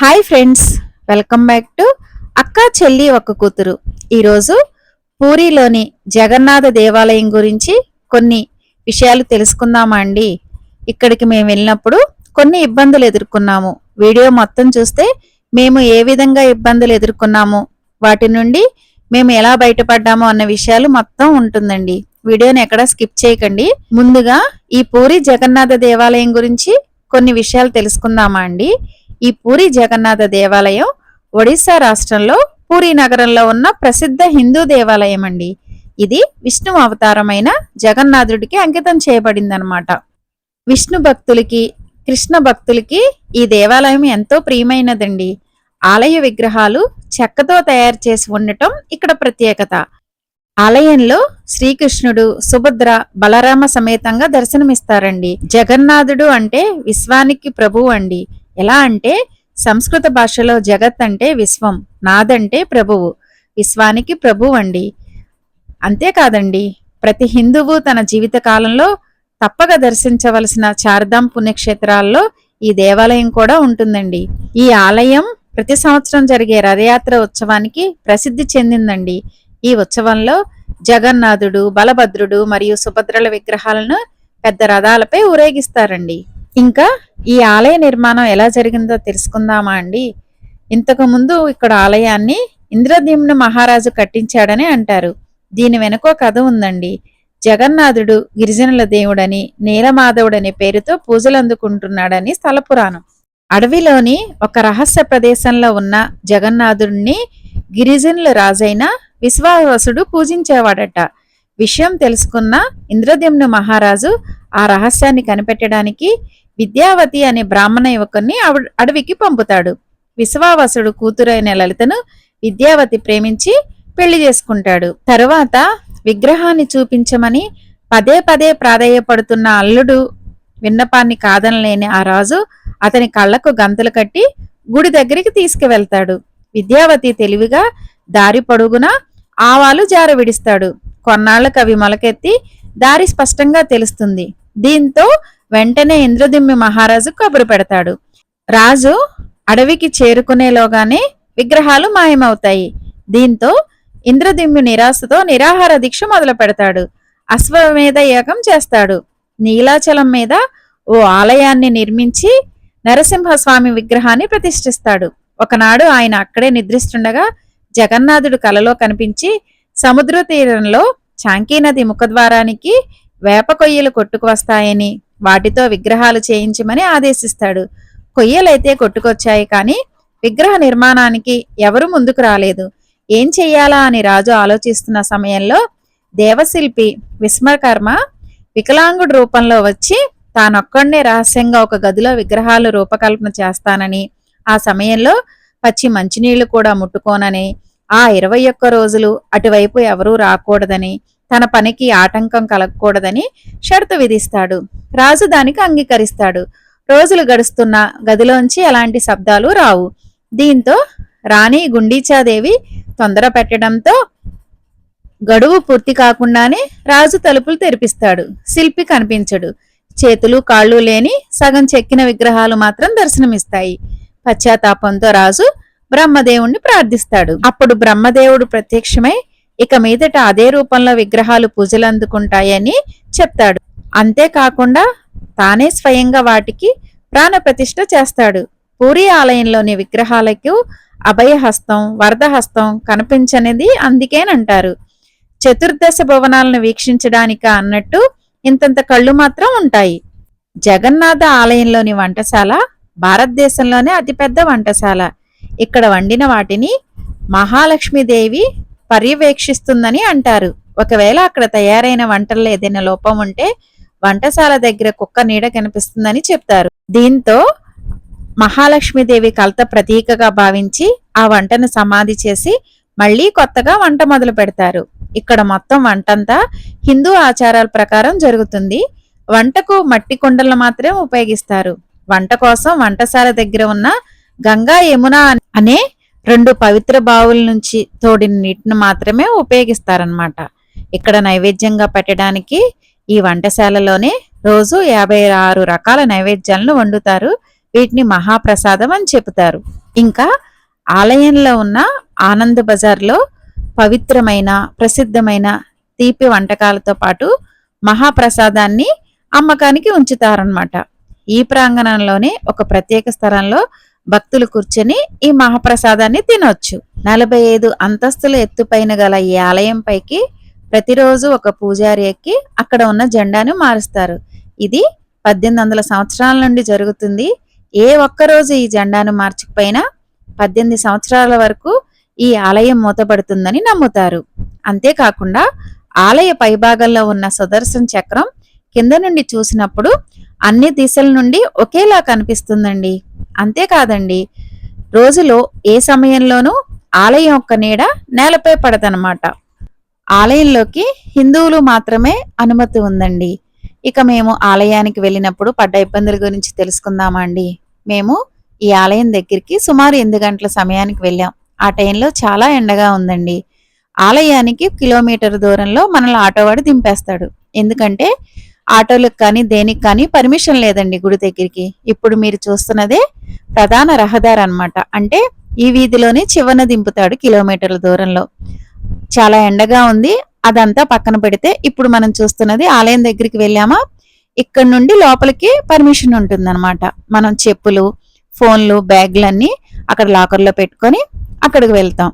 Hi friends welcome back to అక్క చెల్లి ఒక కూతురు ఈరోజు పూరిలోని జగన్నాథ దేవాలయం గురించి కొన్ని విషయాలు తెలుసుకుందామా అండి? ఇక్కడికి మేము వెళ్ళినప్పుడు కొన్ని ఇబ్బందులు ఎదుర్కొన్నాము. వీడియో మొత్తం చూస్తే మేము ఏ విధంగా ఇబ్బందులు ఎదుర్కొన్నాము వాటి నుండి మేము ఎలా బయటపడ్డాము అన్న విషయాలు మొత్తం ఉంటుందండి. వీడియోని ఎక్కడ స్కిప్ చేయకండి. ముందుగా ఈ పూరి జగన్నాథ దేవాలయం గురించి కొన్ని విషయాలు తెలుసుకుందామా అండి? ఈ పూరి జగన్నాథ దేవాలయం ఒడిశా రాష్ట్రంలో పూరి నగరంలో ఉన్న ప్రసిద్ధ హిందూ దేవాలయం అండి ఇది విష్ణు అవతారమైన జగన్నాథుడికి అంకితం చేయబడిందనమాట విష్ణు భక్తులకి కృష్ణ భక్తులకి ఈ దేవాలయం ఎంతో ప్రియమైనదండి. ఆలయ విగ్రహాలు చెక్కతో తయారు చేసి ఉండటం ఇక్కడ ప్రత్యేకత. ఆలయంలో శ్రీకృష్ణుడు సుభద్ర బలరామ సమేతంగా దర్శనమిస్తారండి. జగన్నాథుడు అంటే విశ్వానికి ప్రభువు అండి. ఎలా అంటే సంస్కృత భాషలో జగత్ అంటే విశ్వం నాదంటే ప్రభువు విశ్వానికి ప్రభువు అండి. అంతేకాదండి ప్రతి హిందువు తన జీవిత కాలంలో తప్పక దర్శించవలసిన చార్ధాం పుణ్యక్షేత్రాల్లో ఈ దేవాలయం కూడా ఉంటుందండి. ఈ ఆలయం ప్రతి సంవత్సరం జరిగే రథయాత్ర ఉత్సవానికి ప్రసిద్ధి చెందిందండి. ఈ ఉత్సవంలో జగన్నాథుడు బలభద్రుడు మరియు సుభద్రల విగ్రహాలను పెద్ద రథాలపై ఊరేగిస్తారండి. ఇంకా ఈ ఆలయ నిర్మాణం ఎలా జరిగిందో తెలుసుకుందామా అండి? ఇంతకు ముందు ఇక్కడ ఆలయాన్ని ఇంద్రదీమ్న మహారాజు కట్టించాడని అంటారు. దీని వెనుక కథ ఉందండి. జగన్నాథుడు గిరిజనుల దేవుడని నీలమాధవుడనే పేరుతో పూజలు అందుకుంటున్నాడని స్థల పురాణం. అడవిలోని ఒక రహస్య ప్రదేశంలో ఉన్న జగన్నాథుడిని గిరిజనుల రాజైన విశ్వావసుడు పూజించేవాడట. విషయం తెలుసుకున్న ఇంద్రద్యుమ్న మహారాజు ఆ రహస్యాన్ని కనిపెట్టడానికి విద్యావతి అనే బ్రాహ్మణ యువకుని అడవికి పంపుతాడు. విశ్వావసుడు కూతురైన లలితను విద్యావతి ప్రేమించి పెళ్ళి చేసుకుంటాడు. తరువాత విగ్రహాన్ని చూపించమని పదే పదే ప్రాధేయపడుతున్న అల్లుడు విన్నపాన్ని కాదనలేని ఆ రాజు అతని కళ్ళకు గంతులు కట్టి గుడి దగ్గరికి తీసుకువెళ్తాడు. విద్యావతి తెలివిగా దారి పొడుగున ఆవాలు జార విడిస్తాడు కొన్నాళ్ళకు అవి మొలకెత్తి దారి స్పష్టంగా తెలుస్తుంది. దీంతో వెంటనే ఇంద్రదిమ్మి మహారాజు కబురు పెడతాడు. రాజు అడవికి చేరుకునేలోగానే విగ్రహాలు మాయమవుతాయి. దీంతో ఇంద్రదిమ్మి నిరాశతో నిరాహార దీక్ష మొదలు పెడతాడు. అశ్వమేధ యాగం చేస్తాడు. నీలాచలం మీద ఓ ఆలయాన్ని నిర్మించి నరసింహస్వామి విగ్రహాన్ని ప్రతిష్ఠిస్తాడు. ఒకనాడు ఆయన అక్కడే నిద్రిస్తుండగా జగన్నాథుడు కలలో కనిపించి సముద్ర తీరంలో చాంకీ నది ముఖద్వారానికి వేప కొయ్యలు కొట్టుకు వస్తాయని వాటితో విగ్రహాలు చేయించమని ఆదేశిస్తాడు. కొయ్యలైతే కొట్టుకొచ్చాయి కానీ విగ్రహ నిర్మాణానికి ఎవరు ముందుకు రాలేదు. ఏం చెయ్యాలా అని రాజు ఆలోచిస్తున్న సమయంలో దేవశిల్పి విస్మకర్మ వికలాంగుడు రూపంలో వచ్చి తానొక్కడే రహస్యంగా ఒక గదిలో విగ్రహాలు రూపకల్పన చేస్తానని ఆ సమయంలో పచ్చి మంచినీళ్ళు కూడా ముట్టుకోనని ఆ ఇరవై ఒక్క రోజులు అటువైపు ఎవరూ రాకూడదని తన పనికి ఆటంకం కలగకూడదని షరతు విధిస్తాడు. రాజు దానికి అంగీకరిస్తాడు. రోజులు గడుస్తున్న గదిలోంచి ఎలాంటి శబ్దాలు రావు. దీంతో రాణి గుండీచాదేవి తొందర పెట్టడంతో గడువు పూర్తి కాకుండానే రాజు తలుపులు తెరిపిస్తాడు. శిల్పి కనిపించడు. చేతులు కాళ్ళు లేని సగం చెక్కిన విగ్రహాలు మాత్రం దర్శనమిస్తాయి. పశ్చాత్తాపంతో రాజు బ్రహ్మదేవుణ్ణి ప్రార్థిస్తాడు. అప్పుడు బ్రహ్మదేవుడు ప్రత్యక్షమై ఇక మీదట అదే రూపంలో విగ్రహాలు పూజలు అందుకుంటాయని చెప్తాడు. అంతేకాకుండా తానే స్వయంగా వాటికి ప్రాణప్రతిష్ఠ చేస్తాడు. పూరి ఆలయంలోని విగ్రహాలకు అభయహస్తం వరదహస్తం కనిపించనిది అందుకేనంటారు. చతుర్దశ భువనాలను వీక్షించడానిక అన్నట్టు ఇంతంత కళ్ళు మాత్రం ఉంటాయి. జగన్నాథ ఆలయంలోని వంటశాల భారతదేశంలోనే అతిపెద్ద వంటశాల. ఇక్కడ వండిన వాటిని మహాలక్ష్మీదేవి పర్యవేక్షిస్తుందని అంటారు. ఒకవేళ అక్కడ తయారైన వంటల్లో ఏదైనా లోపం ఉంటే వంటశాల దగ్గర కుక్క నీడ కనిపిస్తుందని చెప్తారు. దీంతో మహాలక్ష్మీదేవి కలత ప్రతీకగా భావించి ఆ వంటను సమాధి చేసి మళ్ళీ కొత్తగా వంట మొదలు పెడతారు. ఇక్కడ మొత్తం వంటంతా హిందూ ఆచారాల ప్రకారం జరుగుతుంది. వంటకు మట్టి కుండలను మాత్రమే ఉపయోగిస్తారు. వంట కోసం వంటశాల దగ్గర ఉన్న గంగా యమున అనే రెండు పవిత్ర బావుల నుంచి తోడిన నీటిని మాత్రమే ఉపయోగిస్తారనమాట ఇక్కడ నైవేద్యంగా పెట్టడానికి ఈ వంటశాలలోనే రోజు యాభై ఆరు రకాల నైవేద్యాలను వండుతారు. వీటిని మహాప్రసాదం అని చెబుతారు. ఇంకా ఆలయంలో ఉన్న ఆనంద్ బజార్లో పవిత్రమైన ప్రసిద్ధమైన తీపి వంటకాలతో పాటు మహాప్రసాదాన్ని అమ్మకానికి ఉంచుతారనమాట ఈ ప్రాంగణంలోనే ఒక ప్రత్యేక స్థలంలో భక్తులు కూర్చొని ఈ మహాప్రసాదాన్ని తినొచ్చు. నలభై ఐదు అంతస్తుల ఎత్తుపైన గల ఈ ఆలయం పైకి ప్రతిరోజు ఒక పూజారి ఎక్కి అక్కడ ఉన్న జెండాను మారుస్తారు. ఇది పద్దెనిమిది వందల సంవత్సరాల నుండి జరుగుతుంది. ఏ ఒక్క రోజు ఈ జెండాను మార్చకపోయినా పద్దెనిమిది సంవత్సరాల వరకు ఈ ఆలయం మూతపడుతుందని నమ్ముతారు. అంతేకాకుండా ఆలయ పైభాగంలో ఉన్న సుదర్శన చక్రం కింద నుండి చూసినప్పుడు అన్ని దిశల నుండి ఒకేలా కనిపిస్తుందండి. అంతేకాదండి రోజులో ఏ సమయంలోనూ ఆలయం యొక్క నీడ నేలపై పడదనమాట ఆలయంలోకి హిందువులు మాత్రమే అనుమతి ఉందండి. ఇక మేము ఆలయానికి వెళ్ళినప్పుడు పడ్డ ఇబ్బందుల గురించి తెలుసుకుందామా అండి? మేము ఈ ఆలయం దగ్గరికి సుమారు ఎనిమిది గంటల సమయానికి వెళ్ళాం. ఆ టైంలో చాలా ఎండగా ఉందండి. ఆలయానికి కిలోమీటర్ దూరంలో మనల్ని ఆటోవాడు దింపేస్తాడు. ఎందుకంటే ఆటోలకు కానీ దేనికి కానీ పర్మిషన్ లేదండి గుడి దగ్గరికి. ఇప్పుడు మీరు చూస్తున్నదే ప్రధాన రహదారి అనమాట అంటే ఈ వీధిలోనే చివరన దింపుతాడు కిలోమీటర్ల దూరంలో. చాలా ఎండగా ఉంది. అదంతా పక్కన పెడితే ఇప్పుడు మనం చూస్తున్నది ఆలయం దగ్గరికి వెళ్ళామా? ఇక్కడ నుండి లోపలికి పర్మిషన్ ఉంటుందన్నమాట. మనం చెప్పులు ఫోన్లు బ్యాగ్లన్నీ అక్కడ లాకర్లో పెట్టుకొని అక్కడికి వెళ్తాం.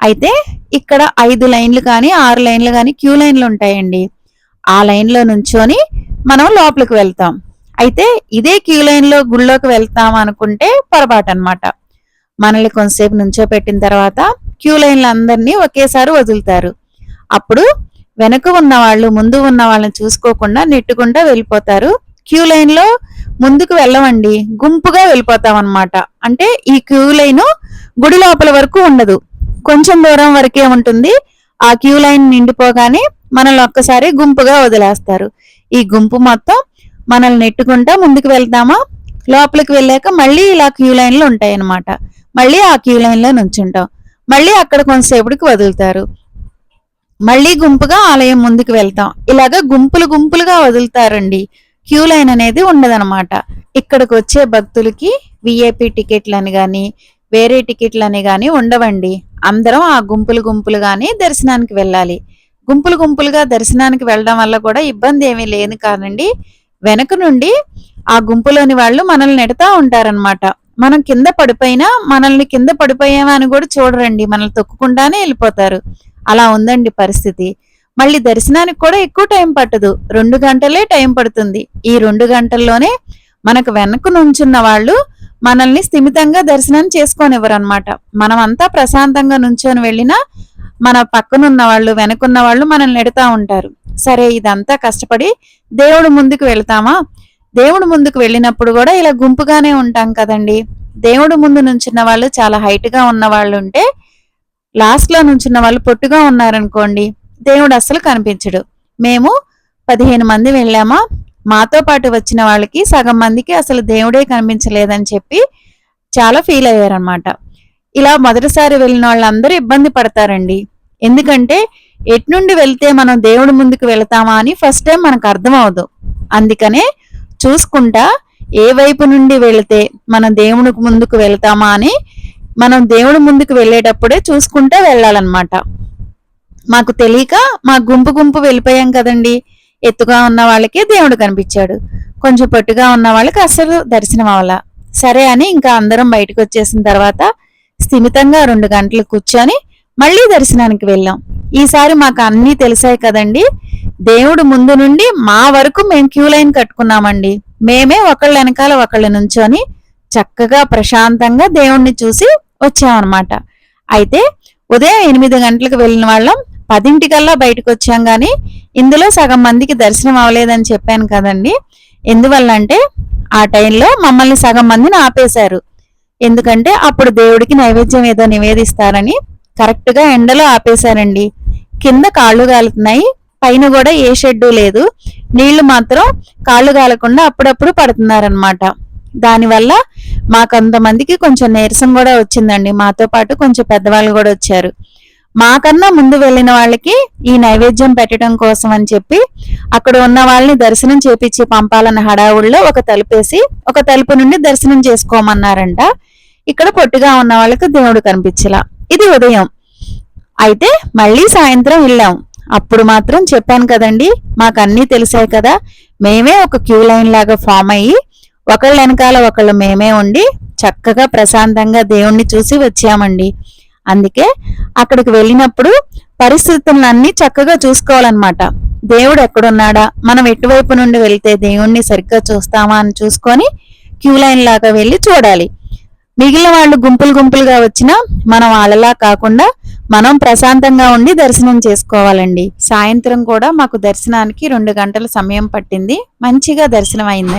అయితే ఇక్కడ ఐదు లైన్లు కానీ ఆరు లైన్లు కానీ క్యూ లైన్లు ఉంటాయండి. ఆ లైన్లో నుంచొని మనం లోపలికి వెళ్తాం. అయితే ఇదే క్యూ లైన్లో గుళ్ళోకి వెళ్తాం అనుకుంటే పొరపాటు అనమాట మనల్ని కొంతసేపు నుంచో పెట్టిన తర్వాత క్యూ లైన్లు అందరినీ ఒకేసారి వదులుతారు. అప్పుడు వెనక ఉన్న వాళ్ళు ముందు ఉన్న వాళ్ళని చూసుకోకుండా నెట్టుకుంటా వెళ్ళిపోతారు. క్యూ లైన్లో ముందుకు వెళ్ళమండి గుంపుగా వెళ్ళిపోతాం అనమాట అంటే ఈ క్యూ లైన్ గుడి లోపల వరకు ఉండదు. కొంచెం దూరం వరకే ఉంటుంది. ఆ క్యూ లైన్ నిండిపోగానే మనల్ని ఒక్కసారి గుంపుగా వదిలేస్తారు. ఈ గుంపు మొత్తం మనల్ని నెట్టుకుంటా ముందుకు వెళ్తామా లోపలికి వెళ్ళాక మళ్ళీ ఇలా క్యూ లైన్లు ఉంటాయి అన్నమాట మళ్ళీ ఆ క్యూ లైన్లో నుంచుంటాం. మళ్ళీ అక్కడ కొంతసేపటికి వదులుతారు. మళ్ళీ గుంపుగా ఆలయం ముందుకు వెళ్తాం. ఇలాగా గుంపులు గుంపులుగా వదులుతారండి. క్యూ లైన్ అనేది ఉండదనమాట ఇక్కడికి వచ్చే భక్తులకి విఐపి టికెట్లు అని కానీ వేరే టికెట్లు అని కానీ ఉండవండి. అందరం ఆ గుంపులు గుంపులుగానే దర్శనానికి వెళ్ళాలి. గుంపులు గుంపులుగా దర్శనానికి వెళ్ళడం వల్ల కూడా ఇబ్బంది ఏమీ లేదు కానండి. వెనక నుండి ఆ గుంపులోని వాళ్ళు మనల్ని నెడతా ఉంటారనమాట మనం కింద పడిపోయినా మనల్ని కింద పడిపోయామా అని కూడా చూడరండి. మనల్ని తొక్కుకుండానే వెళ్ళిపోతారు. అలా ఉందండి పరిస్థితి. మళ్ళీ దర్శనానికి కూడా ఎక్కువ టైం పట్టదు. రెండు గంటలే టైం పడుతుంది. ఈ రెండు గంటల్లోనే మనకు వెనక నుంచున్న వాళ్ళు మనల్ని స్థిమితంగా దర్శనం చేసుకోనివ్వరు అనమాట మనమంతా ప్రశాంతంగా నుంచొని వెళ్ళినా మన పక్కనున్న వాళ్ళు వెనకున్న వాళ్ళు మనల్ని నెడతా ఉంటారు. సరే ఇదంతా కష్టపడి దేవుడు ముందుకు వెళ్తామా? దేవుడు ముందుకు వెళ్ళినప్పుడు కూడా ఇలా గుంపుగానే ఉంటాం కదండి. దేవుడు ముందు నుంచున్న వాళ్ళు చాలా హైట్గా ఉన్న వాళ్ళు ఉంటే లాస్ట్లో నుంచున్న వాళ్ళు పొట్టుగా ఉన్నారనుకోండి దేవుడు అస్సలు కనిపించడు. మేము పదిహేను మంది వెళ్ళామా? మాతో పాటు వచ్చిన వాళ్ళకి సగం మందికి అసలు దేవుడే కనిపించలేదని చెప్పి చాలా ఫీల్ అయ్యారనమాట ఇలా మొదటిసారి వెళ్ళిన వాళ్ళందరూ ఇబ్బంది పడతారండి. ఎందుకంటే ఎట్నుండి వెళ్తే మనం దేవుడి ముందుకు వెళతామా అని ఫస్ట్ టైం మనకు అర్థం అవదు. అందుకనే చూసుకుంటా ఏ వైపు నుండి వెళితే మనం దేవుడికి ముందుకు వెళతామా అని మనం దేవుడి ముందుకు వెళ్ళేటప్పుడే చూసుకుంటే వెళ్ళాలన్నమాట. మాకు తెలియక మా గుంపు గుంపు వెళ్ళిపోయాం కదండి. ఎత్తుగా ఉన్న వాళ్ళకి దేవుడు కనిపించాడు. కొంచెం పొట్టుగా ఉన్న వాళ్ళకి అసలు దర్శనం అవలా సరే అని ఇంకా అందరం బయటకు వచ్చేసిన తర్వాత స్థిమితంగా రెండు గంటలు కూర్చొని మళ్ళీ దర్శనానికి వెళ్ళాం. ఈసారి మాకు అన్నీ తెలిసాయి కదండి. దేవుడు ముందు నుండి మా వరకు మేము క్యూ లైన్ కట్టుకున్నామండి. మేమే ఒకళ్ళ వెనకాల ఒకళ్ళ నుంచొని చక్కగా ప్రశాంతంగా దేవుణ్ణి చూసి వచ్చామన్నమాట. అయితే ఉదయం ఎనిమిది గంటలకు వెళ్ళిన వాళ్ళం పదింటికల్లా బయటకు వచ్చాం కానీ ఇందులో సగం మందికి దర్శనం అవ్వలేదని చెప్పాను కదండి. ఎందువల్ల అంటే ఆ టైంలో మమ్మల్ని సగం మందిని ఆపేశారు. ఎందుకంటే అప్పుడు దేవుడికి నైవేద్యం ఏదో నివేదిస్తారని కరెక్ట్గా ఎండలో ఆపేశారండి. కింద కాళ్ళు కాలుతున్నాయి పైన కూడా ఏ షెడ్డు లేదు. నీళ్ళు మాత్రం కాళ్ళు కాలకుండా అప్పుడప్పుడు పడుతున్నారనమాట దానివల్ల మాకంతమందికి కొంచెం నీరసం కూడా వచ్చిందండి. మాతో పాటు కొంచెం పెద్దవాళ్ళు కూడా వచ్చారు. మాకన్నా ముందు వెళ్ళిన వాళ్ళకి ఈ నైవేద్యం పెట్టడం కోసం అని చెప్పి అక్కడ ఉన్న వాళ్ళని దర్శనం చేపించి పంపాలన్న హడావుడిలో ఒక తలుపేసి ఒక తలుపు నుండి దర్శనం చేసుకోమన్నారంట. ఇక్కడ పొట్టిగా ఉన్న వాళ్ళకి దేవుడు కనిపించలా. ఇది ఉదయం. అయితే మళ్ళీ సాయంత్రం వెళ్ళాం. అప్పుడు మాత్రం చెప్పాను కదండి మాకు అన్నీ తెలిసాయి కదా. మేమే ఒక క్యూ లైన్ లాగా ఫామ్ అయ్యి ఒకళ్ళ వెనకాల ఒకళ్ళు మేమే ఉండి చక్కగా ప్రశాంతంగా దేవుణ్ణి చూసి వచ్చామండి. అందుకే అక్కడికి వెళ్ళినప్పుడు పరిస్థితులన్నీ చక్కగా చూసుకోవాలన్నమాట. దేవుడు ఎక్కడున్నాడా? మనం ఎటువైపు నుండి వెళ్తే దేవుణ్ణి సరిగ్గా చూస్తామా అని చూసుకొని క్యూ లైన్ లాగా వెళ్ళి చూడాలి. మిగిలిన వాళ్ళు గుంపులు గుంపులుగా వచ్చినా మనం వాళ్ళలా కాకుండా మనం ప్రశాంతంగా ఉండి దర్శనం చేసుకోవాలండి. సాయంత్రం కూడా మాకు దర్శనానికి రెండు గంటల సమయం పట్టింది. మంచిగా దర్శనం అయింది